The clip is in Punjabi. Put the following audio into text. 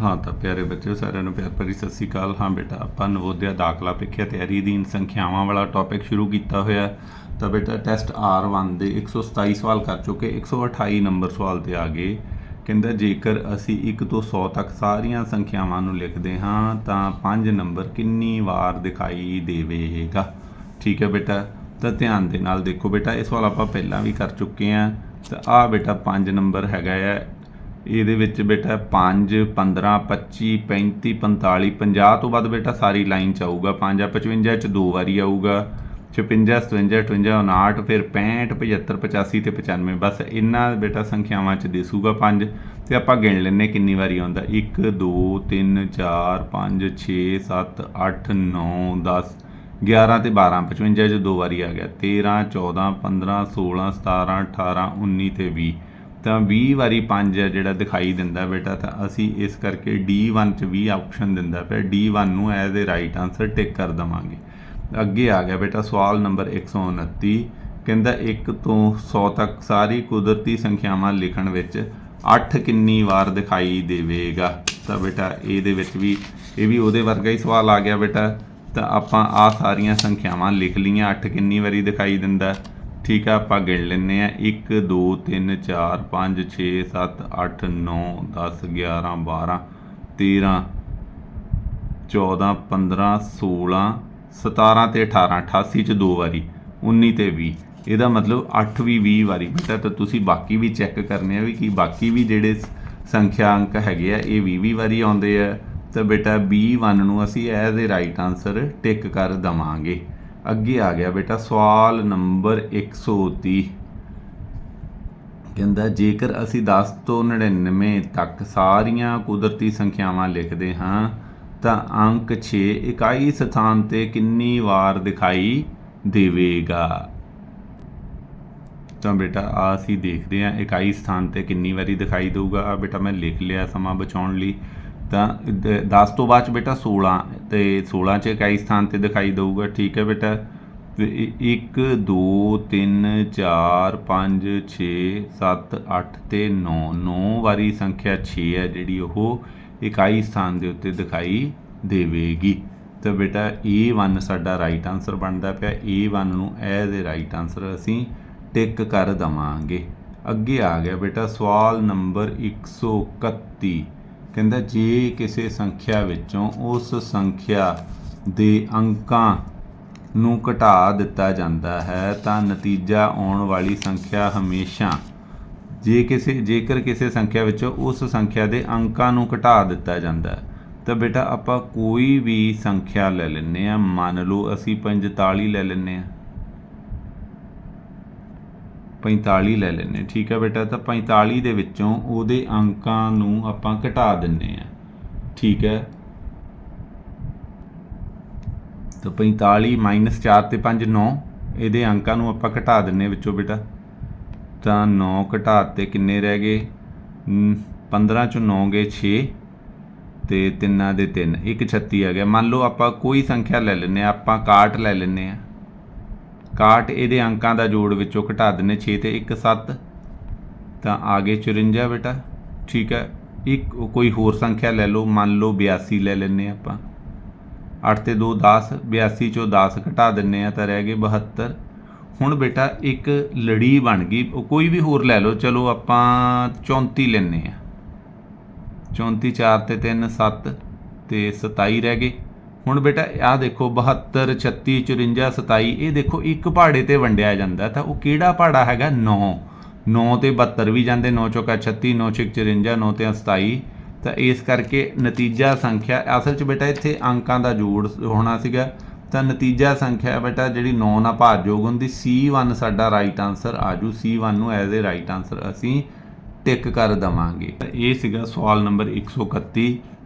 ਹਾਂ ਤਾਂ ਪਿਆਰੇ ਬੱਚਿਓ, ਸਾਰਿਆਂ ਨੂੰ ਪਿਆਰ ਭਰੀ ਸਤਿ ਸ੍ਰੀ ਅਕਾਲ। ਹਾਂ ਬੇਟਾ, ਆਪਾਂ ਨਵੋਦਿਆ ਦਾਖਲਾ ਪ੍ਰੀਖਿਆ ਤਿਆਰੀ ਅਧੀਨ ਸੰਖਿਆਵਾਂ ਵਾਲਾ ਟੌਪਿਕ ਸ਼ੁਰੂ ਕੀਤਾ ਹੋਇਆ ਤਾਂ ਬੇਟਾ ਟੈਸਟ R1 ਦੇ 127 ਸਵਾਲ ਕਰ ਚੁੱਕੇ 128 ਨੰਬਰ ਸਵਾਲ ਤੇ ਆ ਗਏ। ਕਹਿੰਦਾ, ਜੇਕਰ ਅਸੀਂ 1 ਤੋਂ 100 ਤੱਕ ਸਾਰੀਆਂ ਸੰਖਿਆਵਾਂ ਨੂੰ ਲਿਖਦੇ ਹਾਂ, ਤਾਂ 5 ਨੰਬਰ ਕਿੰਨੀ ਵਾਰ ਦਿਖਾਈ ਦੇਵੇਗਾ? ਠੀਕ ਹੈ ਬੇਟਾ, ਤਾਂ ਧਿਆਨ ਦੇ ਨਾਲ ਦੇਖੋ ਬੇਟਾ ਇਹ ਸਵਾਲ ਆਪਾਂ ਪਹਿਲਾਂ ਵੀ ਕਰ ਚੁੱਕੇ ਹਾਂ। ਤਾਂ ਆ ਬੇਟਾ 5 ਨੰਬਰ ਹੈਗਾ ਹੈ। ਇਹਦੇ ਵਿੱਚ ਬੇਟਾ 5 15 25 35 45 50 ਤੋਂ ਬਾਅਦ ਬੇਟਾ ਸਾਰੀ ਲਾਈਨ ਚ ਆਊਗਾ। 5 55 ਚ ਦੋ ਵਾਰੀ ਆਊਗਾ। 56 57 58 59 ਫਿਰ 65 75 85 ਤੇ 95 ਬਸ ਇਹਨਾਂ ਬੇਟਾ ਸੰਖਿਆਵਾਂ ਚ ਦਿਸੂਗਾ 5 ਤੇ ਆਪਾਂ ਗਿਣ ਲੈਨੇ ਕਿੰਨੀ ਵਾਰੀ ਆਉਂਦਾ। 1 2 3 4 5 6 7 8 9 10 11 ਤੇ 12 55 ਚ ਦੋ ਵਾਰੀ ਆ ਗਿਆ। 13 14 15 16 17 18 19 ਤੇ 20 ਤਾਂ 20 ਵਾਰੀ 5 ਹੈ ਜਿਹੜਾ ਦਿਖਾਈ ਦਿੰਦਾ ਬੇਟਾ ਤਾਂ ਅਸੀਂ ਇਸ ਕਰਕੇ D1 ਚ 20 ਆਪਸ਼ਨ ਦਿੰਦਾ ਪਿਆ। D1 ਨੂੰ as a right answer tick ਕਰ ਦਵਾਂਗੇ। ਅੱਗੇ ਆ ਗਿਆ ਬੇਟਾ, ਸਵਾਲ ਨੰਬਰ 129 ਕਹਿੰਦਾ 1 ਤੋਂ 100 ਤੱਕ ਸਾਰੀ ਕੁਦਰਤੀ ਸੰਖਿਆਵਾਂ ਲਿਖਣ ਵਿੱਚ 8 ਕਿੰਨੀ ਵਾਰ ਦਿਖਾਈ ਦੇਵੇਗਾ? ਤਾਂ ਬੇਟਾ ਇਹਦੇ ਵਿੱਚ ਵੀ, ਇਹ ਵੀ ਉਹਦੇ ਵਰਗਾ ਹੀ ਸਵਾਲ ਆ ਗਿਆ ਬੇਟਾ। ਤਾਂ ਆਪਾਂ ਆ ਸਾਰੀਆਂ ਸੰਖਿਆਵਾਂ ਲਿਖ ਲਈਆਂ 8 ਕਿੰਨੀ ਵਾਰੀ ਦਿਖਾਈ ਦਿੰਦਾ? ਠੀਕ ਆ, ਆਪਾਂ ਗਿਣ ਲੈਨੇ ਆ। 1 2 3 4 5 6 7 8 9 10 11 12 13 14 15 16 17 ਤੇ 18 88 ਚ ਦੋ ਵਾਰੀ 19 ਤੇ 20 ਇਹਦਾ ਮਤਲਬ 8 ਵੀ 20 ਵਾਰੀ ਬੇਟਾ, ਤਾਂ ਤੁਸੀਂ ਬਾਕੀ ਵੀ ਚੈੱਕ ਕਰਨੇ ਆ ਵੀ ਕੀ ਬਾਕੀ ਵੀ ਜਿਹੜੇ ਸੰਖਿਆ ਅੰਕ ਹੈਗੇ ਆ, ਇਹ 20 20 ਵਾਰੀ ਆਉਂਦੇ ਆ। ਤਾਂ ਬੇਟਾ B1 ਨੂੰ ਅਸੀਂ as a right answer tick ਕਰ ਦਵਾਂਗੇ। ਅੱਗੇ ਆ ਗਿਆ ਬੇਟਾ, ਸਵਾਲ ਨੰਬਰ 130 ਕਹਿੰਦਾ, ਜੇਕਰ ਅਸੀਂ 10 ਤੋਂ 99 ਤੱਕ ਸਾਰੀਆਂ ਕੁਦਰਤੀ ਸੰਖਿਆਵਾਂ ਲਿਖਦੇ ਹਾਂ, ਤਾਂ ਅੰਕ 6 ਇਕਾਈ ਸਥਾਨ ਤੇ ਕਿੰਨੀ ਵਾਰ ਦਿਖਾਈ ਦੇਵੇਗਾ? ਤਾਂ ਬੇਟਾ ਆ ਅਸੀਂ ਦੇਖਦੇ ਹਾਂ ਇਕਾਈ ਸਥਾਨ ਤੇ ਕਿੰਨੀ ਵਾਰੀ ਦਿਖਾਈ ਦੇਊਗਾ। ਆ ਬੇਟਾ, ਮੈਂ ਲਿਖ ਲਿਆ ਸਮਾਂ ਬਚਾਉਣ ਲਈ। ਤਾਂ 10 ਤੋਂ ਬਾਅਦ ਚ ਬੇਟਾ 16 ਤੇ 16 ਚ ਇਕਾਈ ਸਥਾਨ ਤੇ ਦਿਖਾਈ ਦੇਊਗਾ। ਠੀਕ ਹੈ ਬੇਟਾ। 1 2 3 4 5 6 7 8 ਤੇ 9 9 ਵਾਰੀ ਸੰਖਿਆ 6 ਹੈ ਜਿਹੜੀ ਉਹ ਇਕਾਈ ਸਥਾਨ ਦੇ ਉੱਤੇ ਦਿਖਾਈ ਦੇਵੇਗੀ। ਤਾਂ ਬੇਟਾ A1 ਸਾਡਾ ਰਾਈਟ ਆਨਸਰ ਬਣਦਾ ਪਿਆ। A1 ਨੂੰ ਐਜ਼ ਅ ਰਾਈਟ ਆਨਸਰ ਅਸੀਂ ਟਿਕ ਕਰ ਦਵਾਂਗੇ। ਅੱਗੇ ਆ ਗਿਆ ਬੇਟਾ। ਸਵਾਲ ਨੰਬਰ 131 ਕਹਿੰਦਾ ਜੇ ਕਿਸੇ ਸੰਖਿਆ ਵਿੱਚੋਂ ਉਸ ਸੰਖਿਆ ਦੇ ਅੰਕਾਂ ਨੂੰ ਘਟਾ ਦਿੱਤਾ ਜਾਂਦਾ ਹੈ, ਤਾਂ ਨਤੀਜਾ ਆਉਣ ਵਾਲੀ ਸੰਖਿਆ ਹਮੇਸ਼ਾ, ਜੇ ਕਿਸੇ, ਜੇਕਰ ਕਿਸੇ ਸੰਖਿਆ ਵਿੱਚੋਂ ਉਸ ਸੰਖਿਆ ਦੇ ਅੰਕਾਂ ਨੂੰ ਘਟਾ ਦਿੱਤਾ ਜਾਂਦਾ ਹੈ, ਤਾਂ ਬੇਟਾ ਆਪਾਂ ਕੋਈ ਵੀ ਸੰਖਿਆ ਲੈ ਲੈਂਦੇ ਆ ਮੰਨ ਲਓ ਅਸੀਂ 45 ਲੈ ਲੈਂਦੇ ਆ 45 ਲੈ ਲੈਨੇ ਠੀਕ ਹੈ ਬੇਟਾ, ਤਾਂ 45 ਦੇ ਵਿੱਚੋਂ ਉਹਦੇ ਅੰਕਾਂ ਨੂੰ ਆਪਾਂ ਘਟਾ ਦਿੰਨੇ ਆ ਠੀਕ ਹੈ। ਤਾਂ 45 4 ਤੇ 5 9 ਇਹਦੇ ਅੰਕਾਂ ਨੂੰ ਆਪਾਂ ਘਟਾ ਦਿੰਨੇ ਵਿੱਚੋਂ ਬੇਟਾ। ਤਾਂ 9 ਘਟਾਤੇ ਕਿੰਨੇ ਰਹਿ ਗਏ? 15 ਚੋਂ 9 ਗਏ 6 ਤੇ ਤਿੰਨਾਂ ਦੇ 3 ਇੱਕ 36 ਆ ਗਿਆ। ਮੰਨ ਲਓ ਆਪਾਂ ਕੋਈ ਸੰਖਿਆ ਲੈ ਲੈਨੇ ਆ ਆਪਾਂ 61 ਲੈ ਲੈਨੇ ਆ 61 ਇਹਦੇ ਅੰਕਾਂ ਦਾ ਜੋੜ ਵਿੱਚੋਂ ਘਟਾ ਦਿੰਨੇ 6 ਤੇ 1 7 ਤਾਂ ਆ ਗਏ 54 ਬੇਟਾ, ਠੀਕ ਹੈ। ਇੱਕ ਕੋਈ ਹੋਰ ਸੰਖਿਆ ਲੈ ਲਓ, ਮੰਨ ਲਓ 82 ਲੈ ਲੈਨੇ ਆਪਾਂ। 8 ਤੇ 2 10 82 ਚੋਂ 10 ਘਟਾ ਦਿੰਨੇ ਆ ਤਾਂ ਰਹਿ ਗਏ 72 ਹੁਣ ਬੇਟਾ ਇੱਕ ਲੜੀ ਬਣ ਗਈ, ਉਹ ਕੋਈ ਵੀ ਹੋਰ ਲੈ ਲਓ, ਚਲੋ ਆਪਾਂ 34 ਲੈਨੇ ਆ 34 4 ਤੇ 3 7 ਤੇ 27 ਰਹਿ ਗਏ। ਹੁਣ ਬੇਟਾ, ਆਹ ਦੇਖੋ 72 36 54 27 ਇਹ ਦੇਖੋ, ਇੱਕ ਪਹਾੜੇ ਤੇ ਵੰਡਿਆ ਜਾਂਦਾ। ਤਾਂ ਉਹ ਕਿਹੜਾ ਪਹਾੜਾ ਹੈਗਾ? 9 9 ਤੇ 72 ਵੀ ਜਾਂਦੇ 9 ਚੌਕਾ 36 9 ਛਿਕ 54 9 ਤੇ 27 ਤਾਂ ਇਸ ਕਰਕੇ ਨਤੀਜਾ ਸੰਖਿਆ, ਅਸਲ 'ਚ ਬੇਟਾ, ਇੱਥੇ ਅੰਕਾਂ ਦਾ ਜੋੜ ਹੋਣਾ ਸੀਗਾ। ਤਾਂ ਨਤੀਜਾ ਸੰਖਿਆ ਬੇਟਾ, ਜਿਹੜੀ 9 ਨਾਲ ਭਾਜਯੋਗ ਹੁੰਦੀ C1 ਸਾਡਾ ਰਾਈਟ ਆਨਸਰ ਆਜੂ C1 ਨੂੰ ਐਜ਼ ਅ ਰਾਈਟ ਆਨਸਰ ਅਸੀਂ ਟਿਕ ਕਰ ਦਵਾਂਗੇ। ਇਹ ਸੀਗਾ ਸਵਾਲ ਨੰਬਰ 131